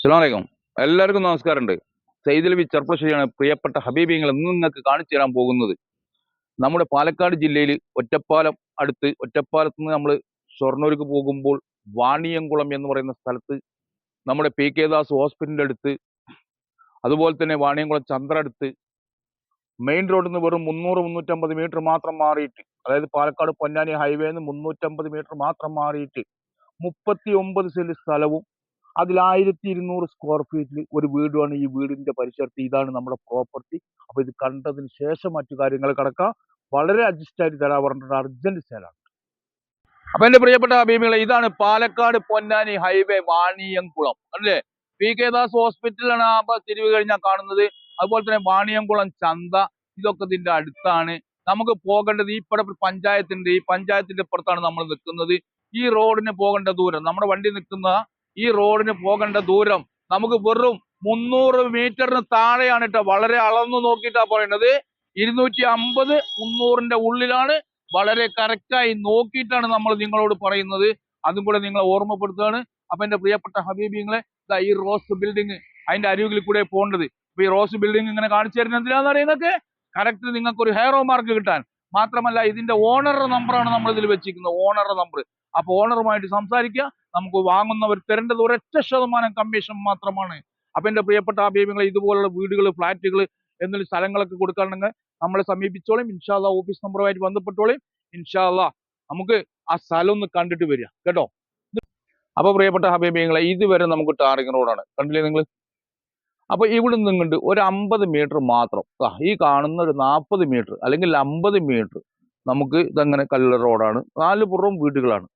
അസ്സലാമലൈക്കും. എല്ലാവർക്കും നമസ്കാരമുണ്ട്. സൈദിൽ വി ചെർപ്പശ്ശേരിയാണ് പ്രിയപ്പെട്ട ഹബീബിങ്ങൾ ഇന്ന് നിങ്ങൾക്ക് കാണിച്ചു തരാൻ പോകുന്നത്. നമ്മുടെ പാലക്കാട് ജില്ലയിൽ ഒറ്റപ്പാലം അടുത്ത് ഒറ്റപ്പാലത്ത് നിന്ന് നമ്മൾ ഷൊർണൂർക്ക് പോകുമ്പോൾ വാണിയംകുളം എന്ന് പറയുന്ന സ്ഥലത്ത് നമ്മുടെ പി കെ ദാസ് ഹോസ്പിറ്റലിന്റെ അടുത്ത് അതുപോലെ തന്നെ വാണിയംകുളം ചന്ദ്ര അടുത്ത് മെയിൻ റോഡിൽ നിന്ന് വെറും മുന്നൂറ് മുന്നൂറ്റമ്പത് മീറ്റർ മാത്രം മാറിയിട്ട് അതായത് പാലക്കാട് പൊന്നാനി ഹൈവേ നിന്ന് മുന്നൂറ്റമ്പത് മീറ്റർ മാത്രം മാറിയിട്ട് മുപ്പത്തി ഒമ്പത് സെന്റ് സ്ഥലവും അതിൽ ആയിരത്തി ഇരുന്നൂറ് സ്ക്വയർ ഫീറ്റിൽ ഒരു വീടുമാണ് ഈ വീടിന്റെ പരിസരത്ത്. ഇതാണ് നമ്മുടെ പ്രോപ്പർട്ടി അപ്പൊ ഇത് കണ്ടതിന് ശേഷം മറ്റു കാര്യങ്ങൾ കടക്കാം. വളരെ അഡ്ജസ്റ്റ് ആയിട്ട് തരാൻ പറഞ്ഞിട്ട് അർജന്റ് സെയിലാണ് അപ്പൊ എന്റെ പ്രിയപ്പെട്ട അഭിമുകളെ ഇതാണ് പാലക്കാട് പൊന്നാനി ഹൈവേ വാണിയംകുളം. അല്ലേ? പി കെ ദാസ് ഹോസ്പിറ്റലാണ് ആ തിരിവ് കഴിഞ്ഞാൽ കാണുന്നത്. അതുപോലെ തന്നെ വാണിയംകുളം ചന്ത ഇതൊക്കെ ഇതിന്റെ അടുത്താണ്. നമുക്ക് പോകേണ്ടത് ഈ പട പഞ്ചായത്തിന്റെ ഈ പഞ്ചായത്തിന്റെ പുറത്താണ് നമ്മൾ നിൽക്കുന്നത്. ഈ റോഡിന് പോകേണ്ട ദൂരം നമ്മുടെ വണ്ടി നിൽക്കുന്ന ഈ റോഡിന് പോകേണ്ട ദൂരം നമുക്ക് വെറും മുന്നൂറ് മീറ്ററിന് താഴെയാണ് കേട്ടോ. വളരെ അളന്നു നോക്കിയിട്ടാ പറയുന്നത്. ഇരുന്നൂറ്റി അമ്പത് മുന്നൂറിന്റെ ഉള്ളിലാണ് വളരെ കറക്റ്റായി നോക്കിയിട്ടാണ് നമ്മൾ നിങ്ങളോട് പറയുന്നത്. അതും കൂടെ നിങ്ങളെ ഓർമ്മപ്പെടുത്തുകയാണ്. അപ്പൊ എന്റെ പ്രിയപ്പെട്ട ഹബീബിങ്ങളെ ഈ റോസ് ബിൽഡിംഗ് അതിന്റെ അരികിൽ കൂടെ പോകേണ്ടത്. ഈ റോസ് ബിൽഡിംഗ് ഇങ്ങനെ കാണിച്ചു തരുന്നത് എന്തിനാന്ന് അറിയുന്നൊക്കെ? കറക്റ്റ് നിങ്ങൾക്ക് ഒരു ഹെയറോ മാർക്ക് കിട്ടാൻ. മാത്രമല്ല ഇതിന്റെ ഓണറുടെ നമ്പറാണ് നമ്മൾ ഇതിൽ വെച്ചിരിക്കുന്നത്. ഓണറുടെ നമ്പർ അപ്പൊ ഓണറുമായിട്ട് സംസാരിക്കുക. നമുക്ക് വാങ്ങുന്നവർ തരേണ്ടത് ഒരൊറ്റ ശതമാനം കമ്മീഷൻ മാത്രമാണ്. അപ്പൊ എന്റെ പ്രിയപ്പെട്ട അഭിമുഖങ്ങൾ ഇതുപോലുള്ള വീടുകൾ ഫ്ലാറ്റുകൾ എന്നുള്ള സ്ഥലങ്ങളൊക്കെ കൊടുക്കാനുണ്ടെങ്കിൽ നമ്മളെ സമീപിച്ചോളും. ഇൻഷാല്ല ഓഫീസ് നമ്പറുമായിട്ട് ബന്ധപ്പെട്ടോളും. ഇൻഷാല്ല നമുക്ക് ആ സ്ഥലം ഒന്ന് കണ്ടിട്ട് വരിക. കേട്ടോ? അപ്പോൾ പ്രിയപ്പെട്ട ഹബീബിങ്ങളെ ഇതുവരെ നമുക്ക് ടാറിങ് റോഡാണ്. കണ്ടില്ലേ നിങ്ങൾ അപ്പോൾ ഇവിടെ നിന്നുകൊണ്ട് ഒരു അമ്പത് മീറ്റർ മാത്രം. ഈ കാണുന്ന ഒരു നാൽപ്പത് മീറ്റർ അല്ലെങ്കിൽ അമ്പത് മീറ്റർ നമുക്ക് ഇതങ്ങനെ കല്ല് റോഡാണ്. നാല് പുറവും വീടുകളാണ്.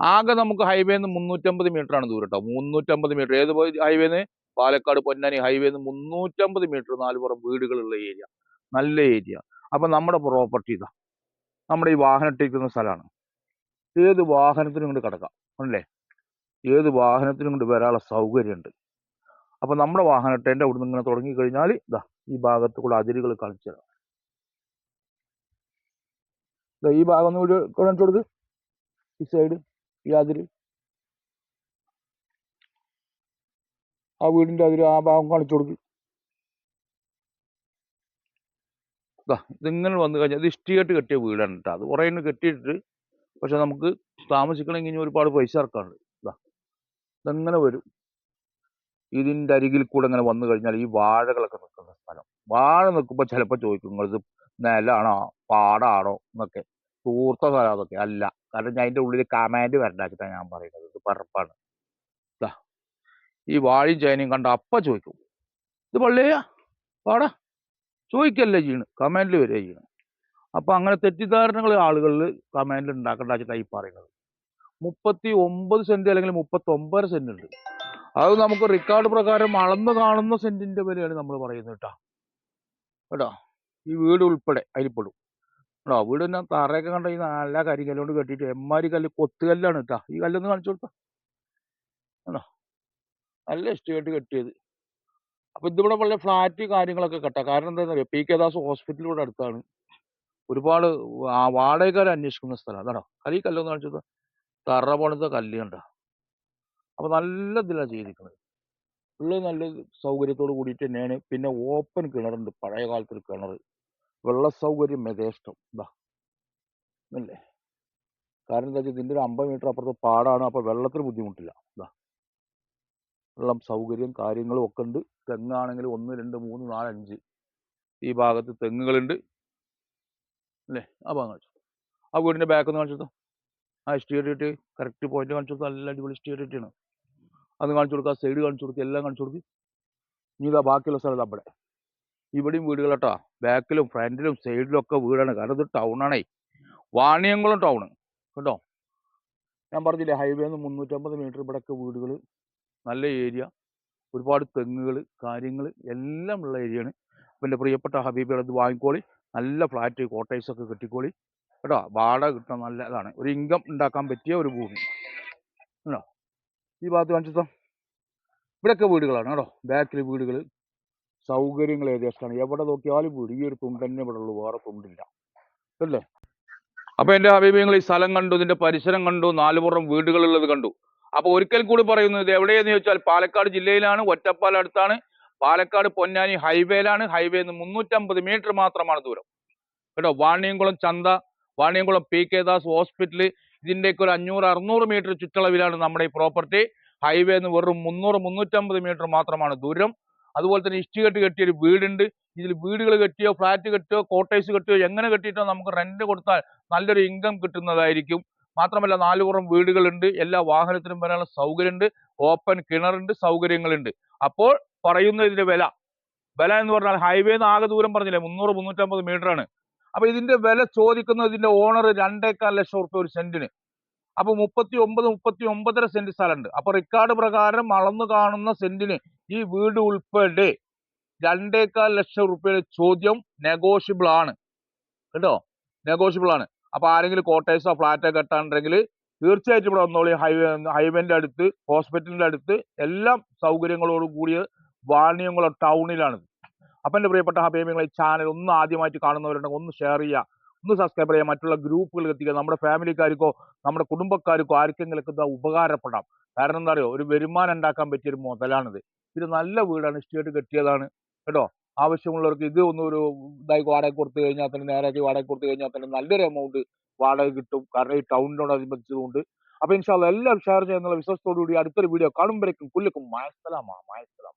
ആകെ നമുക്ക് ഹൈവേന്ന് മുന്നൂറ്റമ്പത് ആണ് ദൂരം കേട്ടോ മുന്നൂറ്റമ്പത് മീറ്റർ ഏത് ഹൈവേന്ന് പാലക്കാട് പൊന്നാനി ഹൈവേന്ന് മുന്നൂറ്റമ്പത് മീറ്റർ നാലുപുറം വീടുകളുള്ള ഏരിയ നല്ല ഏരിയ അപ്പൊ നമ്മുടെ പ്രോപ്പർട്ടി ഇതാ. നമ്മുടെ ഈ വാഹനം ഇട്ടിരിക്കുന്ന സ്ഥലമാണ് ഏത് വാഹനത്തിനും കൊണ്ട് കിടക്കാം. അല്ലേ? ഏത് വാഹനത്തിനും കൊണ്ട് വരാനുള്ള സൗകര്യമുണ്ട് അപ്പൊ നമ്മുടെ വാഹനം ഇട്ടേന്റെ അവിടെ നിന്ന് ഇങ്ങനെ തുടങ്ങി കഴിഞ്ഞാൽ ഇതാ ഈ ഭാഗത്ത് കൂടെ അതിരുകൾ കാണിച്ചു തരാം. ഈ ഭാഗം ഒന്ന് കൂടി കൊടുക്ക്. ഈ സൈഡ് ഈ അതിര് ആ വീടിന്റെ അതിര് ആ ഭാഗം കാണിച്ചു കൊടുക്കും. ഇതിങ്ങനെ വന്നു കഴിഞ്ഞാൽ ഇത് ഇഷ്ടിയായിട്ട് കെട്ടിയ വീടാണ് കേട്ടോ അത് കുറേ എണ്ണം കെട്ടിയിട്ട് പക്ഷെ നമുക്ക് താമസിക്കണമെങ്കിൽ ഒരുപാട് പൈസ ഇറക്കാറുണ്ട് ഇതാ ഇതെങ്ങനെ വരും? ഇതിന്റെ അരികിൽ കൂടെ ഇങ്ങനെ വന്നു കഴിഞ്ഞാൽ ഈ വാഴകളൊക്കെ നിൽക്കുന്ന സ്ഥലം. വാഴ നിൽക്കുമ്പോൾ ചിലപ്പോൾ ചോദിക്കും നിങ്ങളിത് നിലാണോ? പാടാണോ? എന്നൊക്കെ. തൂർത്ത സ്ഥലം അതൊക്കെ അല്ല. കാരണം ഞാൻ അതിന്റെ ഉള്ളിൽ കമാൻഡ് വരണ്ടാക്കിട്ടാണ് ഞാൻ പറയുന്നത്. ഇത് പറപ്പാണ് ഇതാ ഈ വാഴയും ചേനയും കണ്ട അപ്പ ചോദിക്കും ഇത് പള്ളിയാ പാടാ ചോദിക്കല്ലേ ചെയ്യണ്? കമാൻഡിൽ വരിക ചെയ്യണം. അപ്പൊ അങ്ങനെ തെറ്റിദ്ധാരണകൾ ആളുകളിൽ കമാൻഡിൽ ഉണ്ടാക്കണ്ടാച്ചിട്ടാണ് ഈ പറയുന്നത്. മുപ്പത്തി ഒമ്പത് സെന്റ് അല്ലെങ്കിൽ മുപ്പത്തി ഒമ്പത് സെന്റ് ഉണ്ട് അത് നമുക്ക് റെക്കോർഡ് പ്രകാരം അളന്ന് കാണുന്ന സെന്റിന്റെ വിലയാണ് നമ്മൾ പറയുന്നത് കേട്ടോ. കേട്ടോ? ഈ വീട് ഉൾപ്പെടെ അതിൽപ്പെടും കേട്ടോ വീട് തന്നെ തറയൊക്കെ കണ്ട ഈ നല്ല കരിങ്കല്ലുകൊണ്ട് കെട്ടിയിട്ട് എമ്മാരി കല്ല് കൊത്തുകല്ലാണ് കേട്ടാ ഈ കല്ലൊന്ന് കാണിച്ചു കൊടുത്താ. ആണോ? നല്ല ഇഷ്ടമായിട്ട് കെട്ടിയത്. അപ്പൊ ഇതിവിടെ വളരെ ഫ്ലാറ്റ് കാര്യങ്ങളൊക്കെ കെട്ടാം. കാരണം എന്താ പറയുക പി കെ ദാസ് ഹോസ്പിറ്റൽ ഇവിടെ അടുത്താണ്. ഒരുപാട് ആ വാടകക്കാർ അന്വേഷിക്കുന്ന സ്ഥലം. അതാണോ? അത് ഈ കല്ലൊന്ന് കാണിച്ചു കൊടുത്താ. തറ പണിത കല്ല് കണ്ട അപ്പൊ നല്ല ഇതിലാണ് ചെയ്തിരിക്കുന്നത് ഉള്ളത് നല്ല സൗകര്യത്തോട് കൂടിയിട്ട് തന്നെയാണ്. പിന്നെ ഓപ്പൺ കിണറുണ്ട്. പഴയ കാലത്തൊരു കിണർ വെള്ള സൗകര്യം യഥേഷ്ടം. ഇതാ അല്ലേ കാരണം എന്താ വെച്ചാൽ ഇതിന്റെ ഒരു അമ്പത് മീറ്റർ അപ്പുറത്ത് പാടാണ് അപ്പോൾ വെള്ളത്തിന് ബുദ്ധിമുട്ടില്ല. ഇതാ വെള്ളം സൗകര്യം കാര്യങ്ങളും ഒക്കെ ഉണ്ട്. തെങ്ങാണെങ്കിൽ ഒന്ന് രണ്ട് മൂന്ന് നാല് അഞ്ച്. ഈ ഭാഗത്ത് തെങ്ങുകളുണ്ട്. അല്ലേ ആ ഭാഗം കാണിച്ചു ആ വീടിന്റെ ബാക്കൊന്ന് കാണിച്ചു ആ സ്റ്റീറ്റ് ഇട്ട് കറക്റ്റ് പോയിന്റ് കാണിച്ചു കൊടുത്തു. നല്ല അടിപൊളി ഇഷ്ടികട്ടിട്ടാണ് അത് കാണിച്ചു കൊടുക്കുക സൈഡ് കാണിച്ചു കൊടുക്കുക എല്ലാം കാണിച്ചു കൊടുക്കുക ഇനി ഇതാ ബാക്കിയുള്ള സ്ഥലം അവിടെ ഇവിടെയും വീടുകൾ കേട്ടോ ബാക്കിലും ഫ്രണ്ടിലും സൈഡിലും ഒക്കെ വീടാണ്. കാരണം ഇത് ടൗണാണേ വാണിയംകുളം ടൗൺ കേട്ടോ? ഞാൻ പറഞ്ഞില്ലേ ഹൈവേ നിന്ന് മുന്നൂറ്റമ്പത് മീറ്റർ ഇവിടെയൊക്കെ വീടുകൾ നല്ല ഏരിയ ഒരുപാട് തെങ്ങുകൾ കാര്യങ്ങൾ എല്ലാം ഉള്ള ഏരിയയാണ് അപ്പം എന്റെ പ്രിയപ്പെട്ട ഹബീബിയുടെ ഇത് വാങ്ങിക്കോളി. നല്ല ഫ്ലാറ്റ് കോട്ടേഴ്സ് ഒക്കെ കെട്ടിക്കോളി. കേട്ടോ? വാടക കിട്ടുന്ന നല്ലതാണ് ഒരു ഇൻകം ഉണ്ടാക്കാൻ പറ്റിയ ഒരു ഭൂമി. കേട്ടോ? ഈ ഭാഗത്ത് കാണിച്ചോ? ഇവിടെയൊക്കെ വീടുകളാണ് കേട്ടോ. ബാക്കിൽ വീടുകൾ സൗകര്യങ്ങൾ ഏകദേശമാണ്. എവിടെ നോക്കിയാലും വീട് ഈ ഒരു തുണ്ട് തന്നെ ഇവിടെ ഉള്ളൂ. വേറെ തുണ്ടില്ല. അല്ലേ? അപ്പൊ എന്റെ അഭിപ്രായങ്ങൾ ഈ സ്ഥലം കണ്ടു ഇതിന്റെ പരിസരം കണ്ടു നാലുപുറം വീടുകളുള്ളത് കണ്ടു. അപ്പൊ ഒരിക്കൽ കൂടി പറയുന്നത് ഇത് എവിടെയെന്ന് ചോദിച്ചാൽ പാലക്കാട് ജില്ലയിലാണ് ഒറ്റപ്പാലം അടുത്താണ്. പാലക്കാട് പൊന്നാനി ഹൈവേയിലാണ്. ഹൈവേ നിന്ന് മുന്നൂറ്റമ്പത് മീറ്റർ മാത്രമാണ് ദൂരം. കേട്ടോ? വാണിയംകുളം ചന്ത Vaniyamkulam P K Das hospital ഇതിന്റെയൊക്കെ ഒരു അഞ്ഞൂറ് അറുന്നൂറ് മീറ്റർ ചുറ്റളവിലാണ് നമ്മുടെ ഈ പ്രോപ്പർട്ടി. ഹൈവേ നിന്ന് വെറും മുന്നൂറ് മുന്നൂറ്റമ്പത് മീറ്റർ മാത്രമാണ് ദൂരം. അതുപോലെ തന്നെ ഇഷ്ടികെട്ട് കെട്ടിയ ഒരു വീടുണ്ട്. ഇതിൽ വീടുകൾ കെട്ടിയോ ഫ്ലാറ്റ് കെട്ടിയോ കോട്ടേഴ്സ് കെട്ടിയോ എങ്ങനെ കെട്ടിയിട്ടോ നമുക്ക് റെന്റ് കൊടുത്താൽ നല്ലൊരു ഇൻകം കിട്ടുന്നതായിരിക്കും. മാത്രമല്ല നാലുപുറം വീടുകളുണ്ട്. എല്ലാ വാഹനത്തിനും വരാനുള്ള സൗകര്യമുണ്ട്. ഓപ്പൺ കിണറുണ്ട് സൗകര്യങ്ങളുണ്ട്. അപ്പോൾ പറയുന്ന ഇതിന്റെ വില. വില എന്ന് പറഞ്ഞാൽ ഹൈവേ ആകെ ദൂരം പറഞ്ഞില്ലേ? മുന്നൂറ് മുന്നൂറ്റമ്പത് ആണ്. അപ്പൊ ഇതിന്റെ വില ചോദിക്കുന്നത് ഇതിന്റെ ഓണർ രണ്ടേക്കാൽ ലക്ഷം റുപ്യ ഒരു സെന്റിന് അപ്പൊ മുപ്പത്തി ഒമ്പത് മുപ്പത്തി ഒമ്പതര സെന്റ് സ്ഥലമുണ്ട്. അപ്പൊ റിക്കാർഡ് പ്രകാരം അളന്നു കാണുന്ന സെന്റിന് ഈ വീട് ഉൾപ്പെടെ രണ്ടേക്കാൽ ലക്ഷം റുപ്യയുടെ ചോദ്യം നെഗോഷ്യബിൾ ആണ്. കേട്ടോ? നെഗോഷ്യബിൾ ആണ്. അപ്പൊ ആരെങ്കിലും കോട്ടേഴ്സോ ഫ്ലാറ്റോ കെട്ടാണ്ടെങ്കിൽ തീർച്ചയായിട്ടും ഇവിടെ വന്നോളി. ഹൈവേ ഹൈവേന്റെ അടുത്ത് ഹോസ്പിറ്റലിന്റെ അടുത്ത് എല്ലാം സൗകര്യങ്ങളോട് കൂടിയ വാണിയംകുളം ടൗണിലാണ്. അപ്പൊ എന്റെ പ്രിയപ്പെട്ട ഈ ചാനൽ ഒന്ന് ആദ്യമായിട്ട് കാണുന്നവരുണ്ടെങ്കിൽ ഒന്ന് ഷെയർ ചെയ്യുക. ഒന്ന് സബ്സ്ക്രൈബ് ചെയ്യുക. മറ്റുള്ള ഗ്രൂപ്പുകൾ എത്തിക്കുക. നമ്മുടെ ഫാമിലിക്കാർക്കോ നമ്മുടെ കുടുംബക്കാർക്കോ ആർക്കെങ്കിലും ഉപകാരപ്പെടാം. കാരണം എന്താ അറിയോ? ഒരു വരുമാനം ഉണ്ടാക്കാൻ പറ്റിയ ഒരു മുതലാണിത്. ഇത് നല്ല വീടാണ് ഇഷ്ടമായിട്ട് കെട്ടിയതാണ്. കേട്ടോ? ആവശ്യമുള്ളവർക്ക് ഇത് ഒന്ന് ഒരു ഇതായി വാടക കൊടുത്തു കഴിഞ്ഞാൽ തന്നെ നേരാക്കി വാടക കൊടുത്തു കഴിഞ്ഞാൽ തന്നെ നല്ലൊരു എമൗണ്ട് വാടക കിട്ടും. കാരണം ഈ ടൗണിനോട് അനുബന്ധിച്ചതുകൊണ്ട്. അപ്പൊ ഇൻഷാല്ല എല്ലാം ഷെയർ ചെയ്യുന്നുള്ള വിശ്വാസത്തോടു കൂടി അടുത്തൊരു വീഡിയോ കാണുമ്പോഴേക്കും കുല്ലക്കും മായസ്സലാമാ മായസ്സലാം